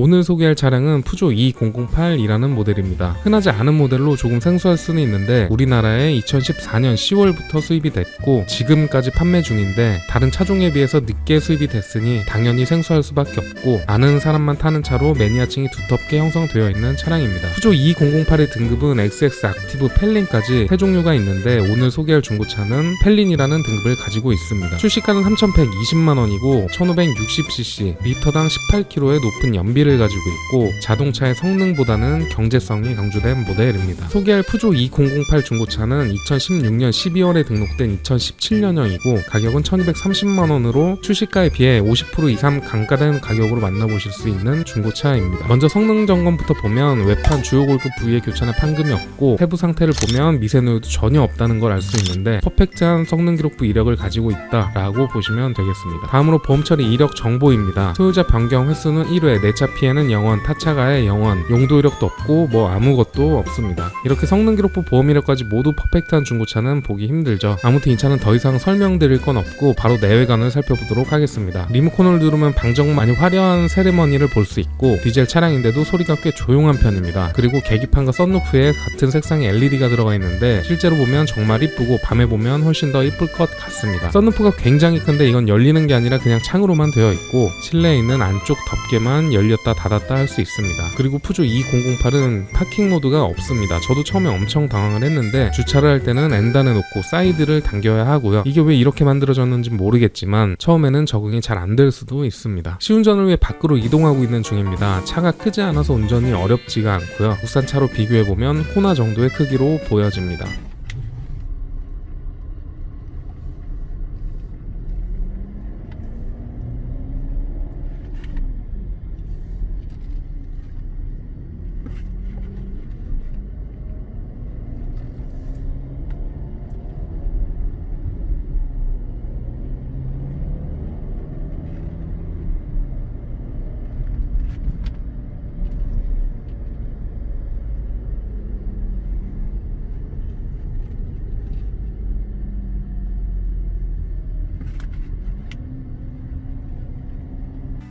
오늘 소개할 차량은 푸조 2008이라는 모델입니다. 흔하지 않은 모델로 조금 생소할 수는 있는데 우리나라에 2014년 10월부터 수입이 됐고 지금까지 판매 중인데 다른 차종에 비해서 늦게 수입이 됐으니 당연히 생소할 수밖에 없고 아는 사람만 타는 차로 매니아층이 두텁게 형성되어 있는 차량입니다. 푸조 2008의 등급은 XX 액티브 펠린까지 세 종류가 있는데 오늘 소개할 중고차는 펠린이라는 등급을 가지고 있습니다. 출시가는 3,120만 원이고 1,560cc, 리터당 18km의 높은 연비를 가지고 있고 자동차의 성능보다는 경제성이 강조된 모델입니다. 소개할 푸조 2008 중고차는 2016년 12월에 등록된 2017년형이고 가격은 1,230만 원으로 출시가에 비해 50% 이상 강가된 가격으로 만나보실 수 있는 중고차입니다. 먼저 성능 점검부터 보면 외판 주요 골급 부위에 교차나 판금이 없고 세부 상태를 보면 미세누유도 전혀 없다는 걸 알 수 있는데 퍼펙트한 성능 기록부 이력을 가지고 있다라고 보시면 되겠습니다. 다음으로 보험 처리 이력 정보입니다. 소유자 변경 횟수는 1회, 내차 피해는 0원, 타차가에 0원, 용도 이력도 없고 뭐 아무것도 없습니다. 이렇게 성능 기록부 보험 이력까지 모두 퍼펙트한 중고차는 보기 힘들죠. 아무튼 이 차는 더 이상 설명드릴 건 없고 바로 내외관을 살펴보도록 하겠습니다. 리모컨을 누르면 방정 많이 화려한 세레머니를 볼 수 있고 디젤 차량인데도 소리가 꽤 조용한 편입니다. 그리고 계기판과 썬루프에 같은 색상의 LED가 들어가 있는데 실제로 보면 정말 이쁘고 밤에 보면 훨씬 더 이쁠 것 같습니다. 썬루프가 굉장히 큰데 이건 열리는 게 아니라 그냥 창으로만 되어 있고 실내에 있는 안쪽 덮개만 열 렸다 닫았다 할 수 있습니다. 그리고 푸조 2008은 파킹 모드가 없습니다. 저도 처음에 엄청 당황을 했는데 주차를 할 때는 엔단에 놓고 사이드를 당겨야 하고요. 이게 왜 이렇게 만들어졌는지 모르겠지만 처음에는 적응이 잘 안 될 수도 있습니다. 시운전을 위해 밖으로 이동하고 있는 중입니다. 차가 크지 않아서 운전이 어렵지가 않고요. 국산차로 비교해 보면 호나 정도의 크기로 보여집니다.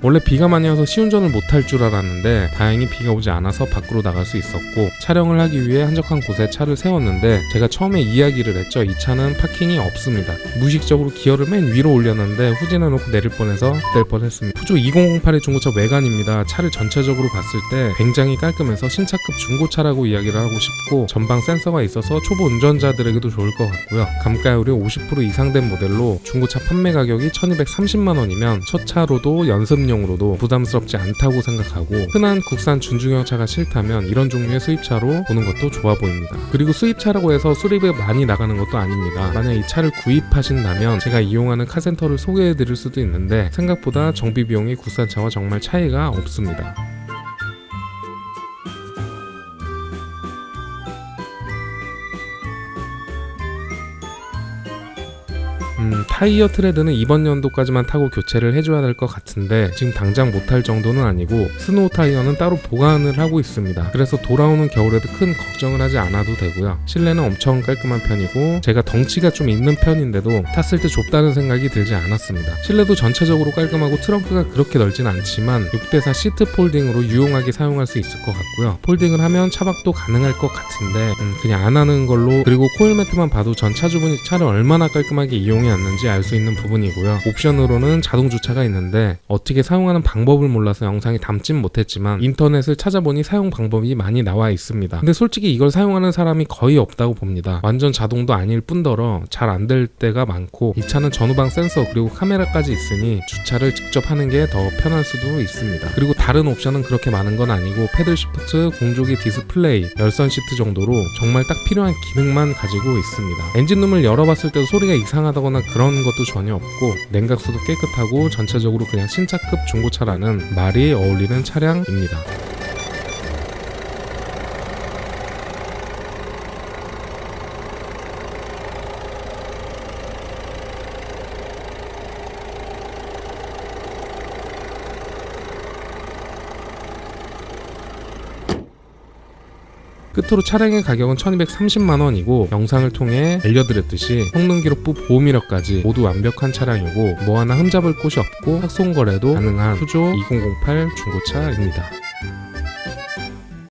원래 비가 많이 와서 시운전을 못할 줄 알았는데 다행히 비가 오지 않아서 밖으로 나갈 수 있었고 촬영을 하기 위해 한적한 곳에 차를 세웠는데 제가 처음에 이야기를 했죠. 이 차는 파킹이 없습니다. 무의식적으로 기어를 맨 위로 올렸는데 후진해 놓고 내릴 뻔해서 될 뻔했습니다. 푸조 2008의 중고차 외관입니다. 차를 전체적으로 봤을 때 굉장히 깔끔해서 신차급 중고차라고 이야기를 하고 싶고 전방 센서가 있어서 초보 운전자들에게도 좋을 것 같고요. 감가율이 50% 이상 된 모델로 중고차 판매 가격이 1230만 원이면 첫 차로도 연습 용으로도 부담스럽지 않다고 생각하고 흔한 국산 준중형차가 싫다면 이런 종류의 수입차로 보는 것도 좋아 보입니다. 그리고 수입차라고 해서 수리비가 많이 나가는 것도 아닙니다. 만약 이 차를 구입하신다면 제가 이용하는 카센터를 소개해 드릴 수도 있는데 생각보다 정비 비용이 국산차와 정말 차이가 없습니다. 음, 타이어 트레드는 이번 연도까지만 타고 교체를 해줘야 될 것 같은데 지금 당장 못할 정도는 아니고 스노우 타이어는 따로 보관을 하고 있습니다. 그래서 돌아오는 겨울에도 큰 걱정을 하지 않아도 되고요. 실내는 엄청 깔끔한 편이고 제가 덩치가 좀 있는 편인데도 탔을 때 좁다는 생각이 들지 않았습니다. 실내도 전체적으로 깔끔하고 트렁크가 그렇게 넓진 않지만 6대4 시트 폴딩으로 유용하게 사용할 수 있을 것 같고요. 폴딩을 하면 차박도 가능할 것 같은데 음, 그냥 안 하는 걸로 그리고 코일 매트만 봐도 전 차주분이 차를 얼마나 깔끔하게 이용해 왔는지 알 수 있는 부분이고요. 옵션으로는 자동 주차가 있는데 어떻게 사용하는 방법을 몰라서 영상에 담진 못했지만 인터넷을 찾아보니 사용 방법이 많이 나와 있습니다. 근데 솔직히 이걸 사용하는 사람이 거의 없다고 봅니다. 완전 자동도 아닐 뿐더러 잘 안 될 때가 많고 이 차는 전후방 센서 그리고 카메라까지 있으니 주차를 직접 하는 게 더 편할 수도 있습니다. 그리고 다른 옵션은 그렇게 많은 건 아니고 패들 시프트, 공조기 디스플레이, 열선 시트 정도로 정말 딱 필요한 기능만 가지고 있습니다. 엔진룸을 열어봤을 때도 소리가 이상하다거나 그런 것도 전혀 없고 냉각수도 깨끗하고 전체적으로 그냥 신차급 중고차라는 말이 어울리는 차량입니다. 끝으로 차량의 가격은 1230만 원이고 영상을 통해 알려드렸듯이 성능 기록부 보험 이력까지 모두 완벽한 차량이고 뭐 하나 흠잡을 곳이 없고 학송 거래도 가능한 푸조 2008 중고차입니다.